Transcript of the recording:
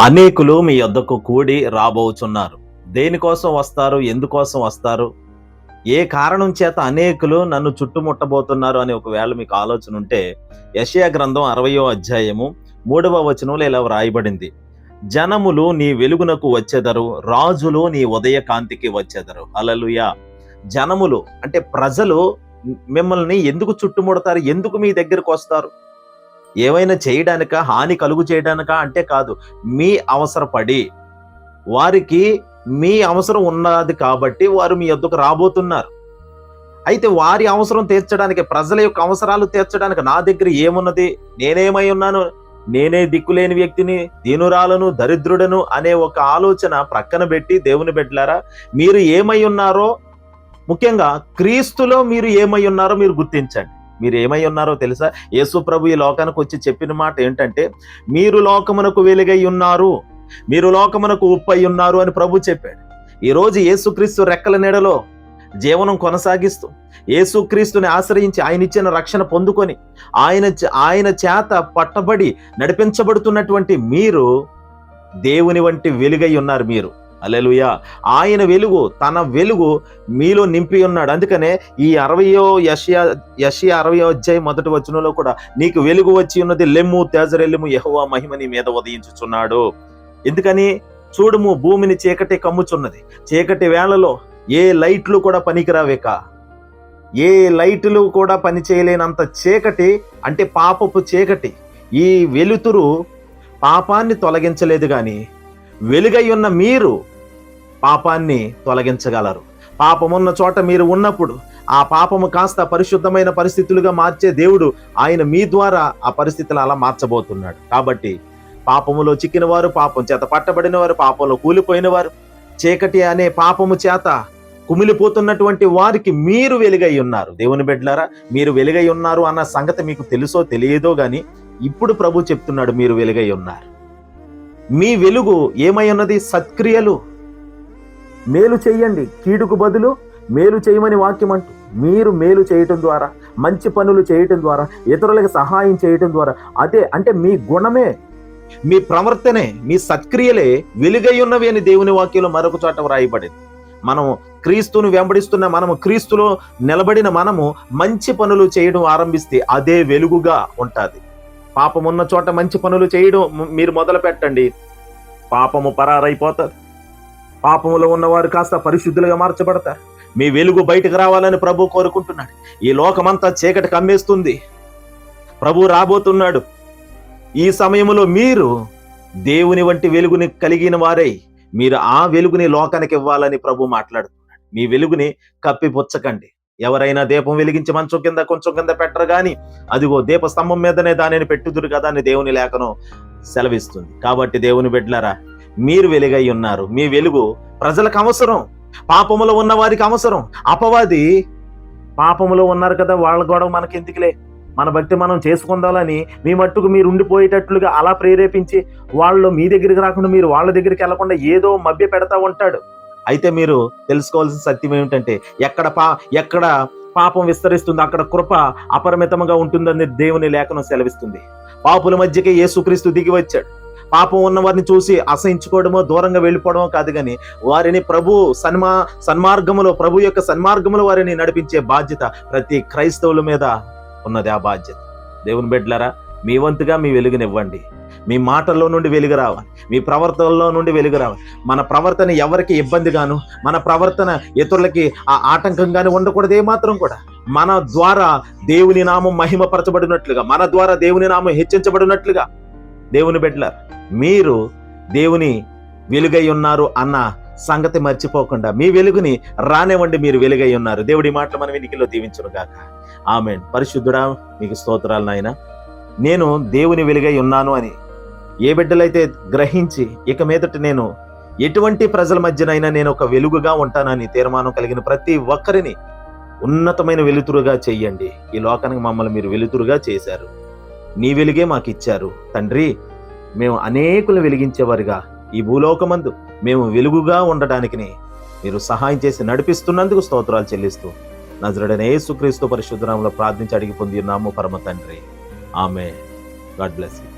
అనేకులు మీ యొద్దకు కూడి రాబోచున్నారు. దేనికోసం వస్తారు? ఎందుకోసం వస్తారు? ఏ కారణం చేత అనేకులు నన్ను చుట్టుముట్టబోతున్నారు అని ఒకవేళ మీకు ఆలోచన ఉంటే యషయా గ్రంథం అరవయో అధ్యాయము మూడవ వచనంలో ఇలా వ్రాయబడింది. జనములు నీ వెలుగునకు వచ్చెదరు రాజులు నీ ఉదయ కాంతికి వచ్చెదరు. అలలుయా జనములు అంటే ప్రజలు మిమ్మల్ని ఎందుకు చుట్టుముడతారు? ఎందుకు మీ దగ్గరకు వస్తారు? ఏమైనా చేయడానిక హాని కలుగు చేయడానిక అంటే కాదు. మీ అవసరపడి వారికి మీ అవసరం ఉన్నది కాబట్టి వారు మీ యొద్దకు రాబోతున్నారు. అయితే వారి అవసరం తీర్చడానికి ప్రజల యొక్క అవసరాలు తీర్చడానికి నా దగ్గర ఏమున్నది? నేనేమై ఉన్నాను? నేనే దిక్కులేని వ్యక్తిని దీనురాలను దరిద్రుడను అనే ఒక ఆలోచన ప్రక్కన పెట్టి దేవుని పెట్టారా మీరు ఏమై ఉన్నారో ముఖ్యంగా క్రీస్తులో మీరు ఏమై ఉన్నారో మీరు గుర్తించండి. మీరు ఏమై ఉన్నారో తెలుసా? యేసు ప్రభు ఈ లోకానికి వచ్చి చెప్పిన మాట ఏంటంటే మీరు లోకమునకు వెలుగై ఉన్నారు మీరు లోకమునకు ఉప్పై ఉన్నారు అని ప్రభు చెప్పాడు. ఈరోజు యేసుక్రీస్తు రెక్కల నీడలో జీవనం కొనసాగిస్తూ యేసుక్రీస్తుని ఆశ్రయించి ఆయన ఇచ్చిన రక్షణ పొందుకొని ఆయన ఆయన చేత పట్టబడి నడిపించబడుతున్నటువంటి మీరు దేవుని వంటి వెలుగై ఉన్నారు మీరు. అలెలుయ ఆయన వెలుగు తన వెలుగు మీలో నింపి ఉన్నాడు. అందుకనే ఈ అరవయో యషియా యషియా అరవయో అధ్యాయం మొదటి వచనంలో కూడా నీకు వెలుగు వచ్చి ఉన్నది లెమ్ము తేజరెల్లిము యహోవా మహిమ నీ మీద ఉదయించుచున్నాడు. ఎందుకని? చూడుము భూమిని చీకటి కమ్ముచున్నది. చీకటి వేళలో ఏ లైట్లు కూడా పనికిరావేక? ఏ లైట్లు కూడా పని చేయలేనంత చీకటి అంటే పాపపు చీకటి. ఈ వెలుతురు పాపాన్ని తొలగించలేదు కానీ వెలుగై ఉన్న మీరు పాపాన్ని తొలగించగలరు. పాపమున్న చోట మీరు ఉన్నప్పుడు ఆ పాపము కాస్త పరిశుద్ధమైన పరిస్థితులుగా మార్చే దేవుడు ఆయన మీ ద్వారా ఆ పరిస్థితులు అలా మార్చబోతున్నాడు. కాబట్టి పాపములో చిక్కిన వారు పాపం చేత పట్టబడిన వారు పాపంలో కూలిపోయిన వారు చీకటి అనే పాపము చేత కుమిలిపోతున్నటువంటి వారికి మీరు వెలుగై ఉన్నారు. దేవుని బిడ్డలారా మీరు వెలుగై ఉన్నారు అన్న సంగతి మీకు తెలుసో తెలియదో గాని ఇప్పుడు ప్రభు చెప్తున్నాడు మీరు వెలుగై ఉన్నారు. మీ వెలుగు ఏమై ఉన్నది? సత్క్రియలు మేలు చేయండి. కీడుకు బదులు మేలు చేయమని వాక్యం అంటూ మీరు మేలు చేయటం ద్వారా మంచి పనులు చేయటం ద్వారా ఇతరులకు సహాయం చేయటం ద్వారా అదే అంటే మీ గుణమే. మీ ప్రవర్తనే మీ సత్క్రియలే వెలుగై ఉన్నవి అని దేవుని వాక్యంలో మరొక చోట వ్రాయబడింది. మనం క్రీస్తును వెంబడిస్తున్న మనము క్రీస్తులో నిలబడిన మనము మంచి పనులు చేయడం ఆరంభిస్తే అదే వెలుగుగా ఉంటుంది. పాపమున్న చోట మంచి పనులు చేయడం మీరు మొదలు పెట్టండి పాపము పరారైపోతారు పాపములో ఉన్నవారు కాస్త పరిశుద్ధులుగా మార్చబడతారు. మీ వెలుగు బయటకు రావాలని ప్రభు కోరుకుంటున్నాడు. ఈ లోకమంతా చీకటి కమ్మేస్తుంది. ప్రభు రాబోతున్నాడు. ఈ సమయంలో మీరు దేవుని వంటి వెలుగుని కలిగిన వారై మీరు ఆ వెలుగుని లోకానికి ఇవ్వాలని ప్రభు మాట్లాడుతున్నాడు. మీ వెలుగుని కప్పిపుచ్చకండి ఎవరైనా దీపం వెలిగించి మంచం కింద కొంచెం కింద పెట్టరు కానీ అదిగో దీప స్తంభం మీదనే దానిని పెట్టుదురు కదా అని దేవుని లేఖను సెలవిస్తుంది. కాబట్టి దేవుని బిడ్డలారా మీరు వెలుగై ఉన్నారు. మీ వెలుగు ప్రజలకు అవసరం. పాపములో ఉన్న వారికి అవసరం. అపవాది పాపములో ఉన్నారు కదా వాళ్ళ గొడవ మనకెందుకులే? మన భక్తి మనం చేసుకుందాలని మీ మట్టుకు మీరు ఉండిపోయేటట్లుగా అలా ప్రేరేపించి వాళ్ళు మీ దగ్గరికి రాకుండా మీరు వాళ్ళ దగ్గరికి వెళ్ళకుండా ఏదో మభ్య పెడతా ఉంటాడు. అయితే మీరు తెలుసుకోవాల్సిన సత్యం ఏమిటంటే ఎక్కడ పా ఎక్కడ పాపం విస్తరిస్తుందో అక్కడ కృప అపరిమితంగా ఉంటుందని దేవుని లేఖనం సెలవిస్తుంది. పాపుల మధ్యకే యేసుక్రీస్తు దిగి వచ్చాడు. పాపం ఉన్న వారిని చూసి అసహించుకోవడమో దూరంగా వెళ్ళిపోవడమో కాదు కానీ వారిని ప్రభు సన్మా సన్మార్గములో ప్రభు యొక్క సన్మార్గములో వారిని నడిపించే బాధ్యత ప్రతి క్రైస్తవుల మీద ఉన్నది ఆ బాధ్యత. దేవుని బిడ్డలారా మీ వంతుగా మీ వెలుగునివ్వండి. మీ మాటల్లో నుండి వెలుగు రావాలి మీ ప్రవర్తనలో నుండి వెలుగు రావాలి మన ప్రవర్తన ఎవరికి ఇబ్బందిగాను మన ప్రవర్తన ఇతరులకి ఆ ఆటంకంగానే ఉండకూడదు ఏమాత్రం కూడా. మన ద్వారా దేవుని నామం మహిమపరచబడినట్లుగా మన ద్వారా దేవుని నామం హెచ్చించబడినట్లుగా దేవుని బిడ్డల మీరు దేవుని వెలుగై ఉన్నారు అన్న సంగతి మర్చిపోకుండా మీ వెలుగుని రానివ్వండి మీరు వెలుగై ఉన్నారు. దేవుడి మాటలు మన వెనికిలో దీవించను గాక. ఆమె పరిశుద్ధుడా మీకు స్తోత్రాలు నాయన. నేను దేవుని వెలుగై ఉన్నాను అని ఏ బిడ్డలైతే గ్రహించి ఇక మీదట నేను ఎటువంటి ప్రజల మధ్యనైనా నేను ఒక వెలుగుగా ఉంటానని తీర్మానం కలిగిన ప్రతి ఒక్కరిని ఉన్నతమైన వెలుతురుగా చెయ్యండి ఈ లోకానికి మమ్మల్ని మీరు వెలుతురుగా చేశారు. నీ వెలుగే మాకు ఇచ్చారు తండ్రి మేము అనేకులు వెలిగించేవారుగా ఈ భూలోకమందు. మేము వెలుగుగా ఉండడానికి మీరు సహాయం చేసి నడిపిస్తున్నందుకు స్తోత్రాలు చెల్లిస్తూ నజరుడనే యేసుక్రీస్తు పరిశుద్ధనామంలో ప్రార్థించి అడిగి పొంది ఉన్నాము పరమ తండ్రి. ఆమె గాడ్ బ్లెస్ యూ.